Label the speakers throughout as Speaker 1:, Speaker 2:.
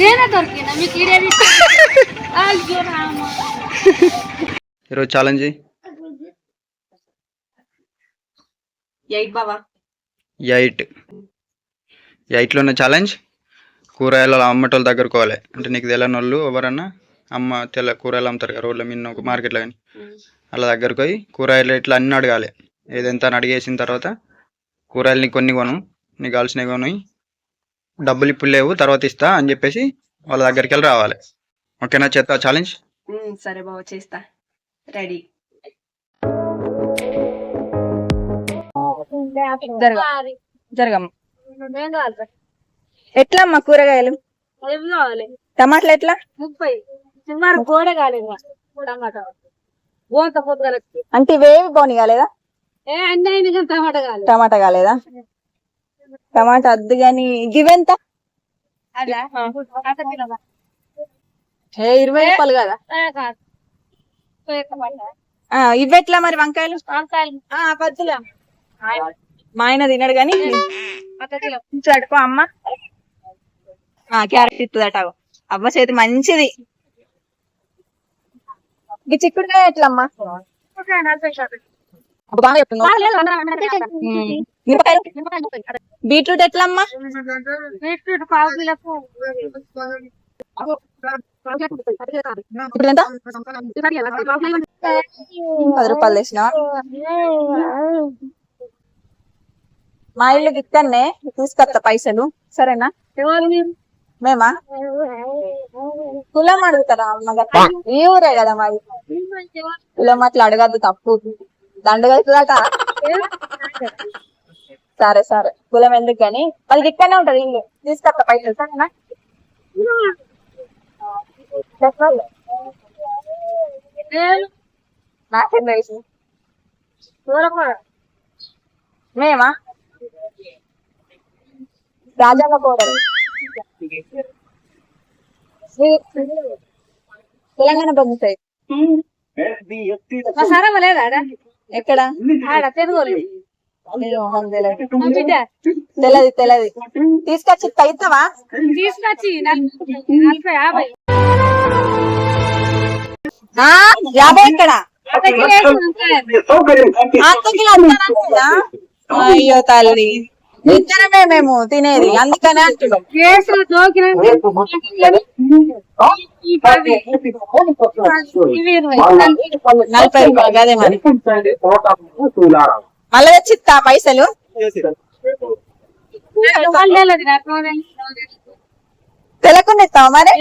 Speaker 1: నేనే దొరికినా మీకు ఈడేది అయ్యో రామ.
Speaker 2: ఈరోజు ఛాలెంజ్
Speaker 3: ఎయిట్ బావా?
Speaker 2: ఎయిట్. ఎయిట్లో ఉన్న ఛాలెంజ్ కూరగాయలు అమ్మటోళ్ళ దగ్గరకు పోవాలి. అంటే నీకు తెలియని వాళ్ళు ఎవరన్నా అమ్మ తెల్ల కూరగాయలు అమ్ముతారు కదా రోడ్ల మీద ఒక మార్కెట్లో కానీ. అలా దగ్గరకు పోయి కూరగాయలు ఇట్లా అన్నీ అడగాలి. ఏదెంత అని అడిగేసిన తర్వాత కూరగాయలు నీకు కొన్ని కొను నీకు కావాల్సినవి కొని డబ్బులు ఇప్పుడు లేవు తర్వాత ఇస్తా అని చెప్పేసి వాళ్ళ దగ్గరికి వెళ్ళి రావాలి. ఓకేనా చేస్తా ఛాలెంజ్
Speaker 3: సరే బావ చేస్తా. రెడీ జరగమ్మ. ఎట్లా అమ్మా కూరగాయలు? టమాటాలు ఎట్లా?
Speaker 1: ముప్పై. సుమారు గోడ కాలేదు
Speaker 3: అంటే ఇవేవి పోనీ కాలేదా
Speaker 1: ఏ అన్ని టమాటా కాలేదు.
Speaker 3: టమాటా కాలేదా? టమాటా అద్దు గాని గివెంత? ఇరవై రూపాయలు కదా? ఇవెట్లా మరి వంకాయలు? పద్దులా. మా ఆయన తినడు గాని
Speaker 1: అత కిలో.
Speaker 3: ఇచ్చాడుకో అమ్మ. ఆ, క్యారెట్ ఇస్తుందట. అవ్వ చేతి మంచిది. ఈ చిక్కుడుకాయ. మిరపకాయలు బీట్రూట్ ఎట్లమ్మా?
Speaker 1: బీట్రూట్ పావు కిలోకు
Speaker 3: పది రూపాయలు తెచ్చినావా మా ఇల్లు ఇక్కడనే తీసుకొస్తా పైసలు సరేనా? మేమా? కులం అడుగుతారా అమ్మగారు ఈ ఊరే కదా మాది కులం అట్లా అడగద్దు తప్పు. దండగలుగుతుందట సరే సరే. కులం ఎందుకు కానీ? అది ఇక్కడనే ఉంటది ఇల్లు. తీసుకొస్తా పైసలు సరేనా నాకేం తెలుసు? మేమా? రాజన్న కోడలు. తెలంగాణ
Speaker 1: మా సరమ లేదా?
Speaker 3: ఎక్కడ?
Speaker 1: ఆడ తెలుగోళ్ళు
Speaker 3: తెలది తెలది తీసుకొచ్చి పైతావా
Speaker 1: తీసుకొచ్చి నల్- నలభై యాభై.
Speaker 3: యాభై అంతనా అయ్యో తల్లి. ఇద్దరమే మేము తినేది అందుకనే నలభై రూపాయలు కదే మరి. మళ్ళీ తెచ్చిస్తా పైసలు. తెలకుండా ఇస్తావా మరి.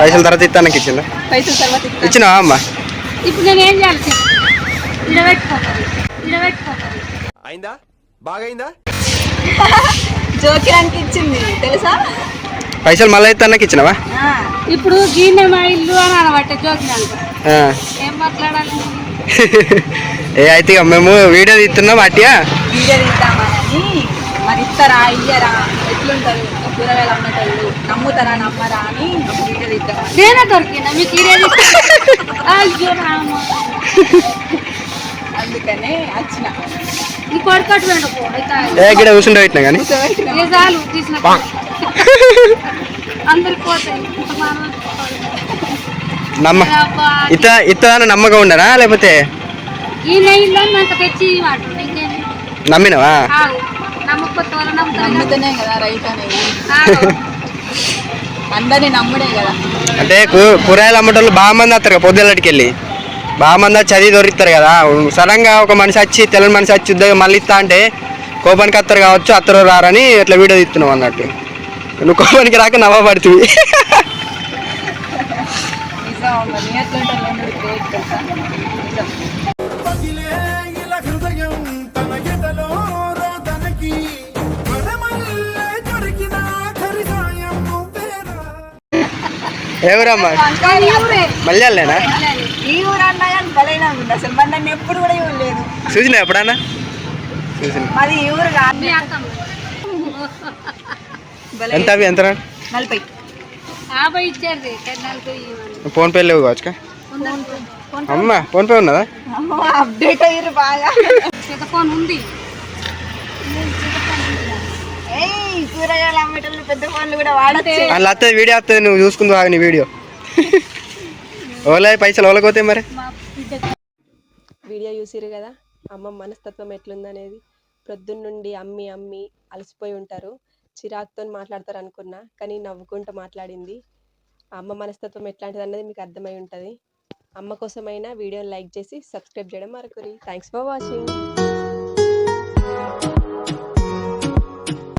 Speaker 2: పైసలు తర్వాత ఇస్తానికి ఇచ్చిందా?
Speaker 3: పైసలు తర్వాత
Speaker 2: అమ్మా
Speaker 1: ఇప్పుడు నేను ఏం చేయాలి ఇడబెట్టుకోవాలి ఇడబెట్టుకోవాలి
Speaker 4: అయిందా? బాగైందా?
Speaker 3: జోకిరానికి ఇచ్చింది తెలుసా?
Speaker 2: పైసలు మళ్ళీ ఇచ్చినావా?
Speaker 3: ఆ,
Speaker 1: ఇప్పుడు గీనె మా ఇల్లు అని అనబట్ట జోకినాక
Speaker 2: ఆ.
Speaker 1: ఏం మాట్లాడాలి?
Speaker 2: ఏ అయితే మేము వీడియో తీస్తున్నాం అట్టిగా
Speaker 3: వీడియో తీద్దామని మరి ఇస్తారా ఇయ్యరా? ఎట్లుంటారు కూరగాయలు అమ్మటోళ్ళు నమ్ముతారా నమ్మరా అని ఒక వీడియో తీద్దామని
Speaker 1: నేనే దొరికినా మీకు ఈడేది అయ్యో రామ.
Speaker 3: అందుకనే వచ్చిన.
Speaker 1: ఈ కొడుకట్టు వెంటపో
Speaker 2: ఏ ఇక్కడ కూర్చుంటే పెట్టినా కానీ
Speaker 1: చాలు తీసిన.
Speaker 2: నమ్మ. ఇత ఇత్తదాన నమ్మకం ఉండనా లేకపోతే నమ్మినవా? అంటే కూ- కూరగాయలు అమ్మటోళ్ళు బాగా మంది వస్తారు కదా పొద్దులకి వెళ్ళి బాగా మంది వచ్చి చదివి దొరుకుతారు కదా. సడన్గా ఒక మనిషి వచ్చి తెల్లని మనిషి వచ్చి ఉద్యోగం మళ్ళీ ఇస్తా అంటే కోపానికి వస్తారు కావచ్చు అత్తరు రారని ఇట్లా వీడియో తీస్తున్నావు అన్నట్టు. నువ్వు కోపానికి రాక
Speaker 5: సాయం నువ్వేరా
Speaker 2: ఎవరమ్మా
Speaker 3: వంకాయలు ఊరే.
Speaker 2: మళ్ళీ వెళ్ళేనా
Speaker 3: ఈ ఊరు అన్నా కానీ బలైనా ఉంది అసలు మరి నన్ను ఎప్పుడు కూడా ఇవ్వలేదు
Speaker 2: చూసినా ఎప్పుడన్నా చూసిన ఎంత అవి? ఎంత
Speaker 3: నలభై.
Speaker 1: యాభై ఇచ్చారు. నలభై ఇవ్వండి.
Speaker 2: ఫోన్ పే లేవు కావచ్చు. అమ్మ ఫోన్ పే ఉన్నదా
Speaker 3: అప్డేట్ అయ్యారు బాగా.
Speaker 1: ఫోన్ ఉంది.
Speaker 3: ఏయ్ కూరగాయలు అమ్మేటోళ్ళు పెద్ద ఫోన్లు కూడా వాడచ్చు.
Speaker 6: అలా వస్తుంది వీడియో వస్తుంది నువ్వు చూసుకుందు నీ వీడియో. ఓలా పైసలు ఓలకపోతే మరి?
Speaker 7: వీడియో చూసిరు కదా? అమ్మ మనస్తత్వం ఎట్లుందనేది? ప్రొద్దున్న నుండి అమ్మి అమ్మి అలసిపోయి ఉంటారు. చిరాకుతో మాట్లాడతారు అనుకున్నా కానీ నవ్వుకుంటూ మాట్లాడింది. అమ్మ మనస్తత్వం ఎట్లాంటిది అన్నది మీకు అర్థమై ఉంటుంది. అమ్మ కోసమైనా వీడియోని లైక్ చేసి సబ్స్క్రైబ్ చేయడం మరొకరి. Thanks for watching.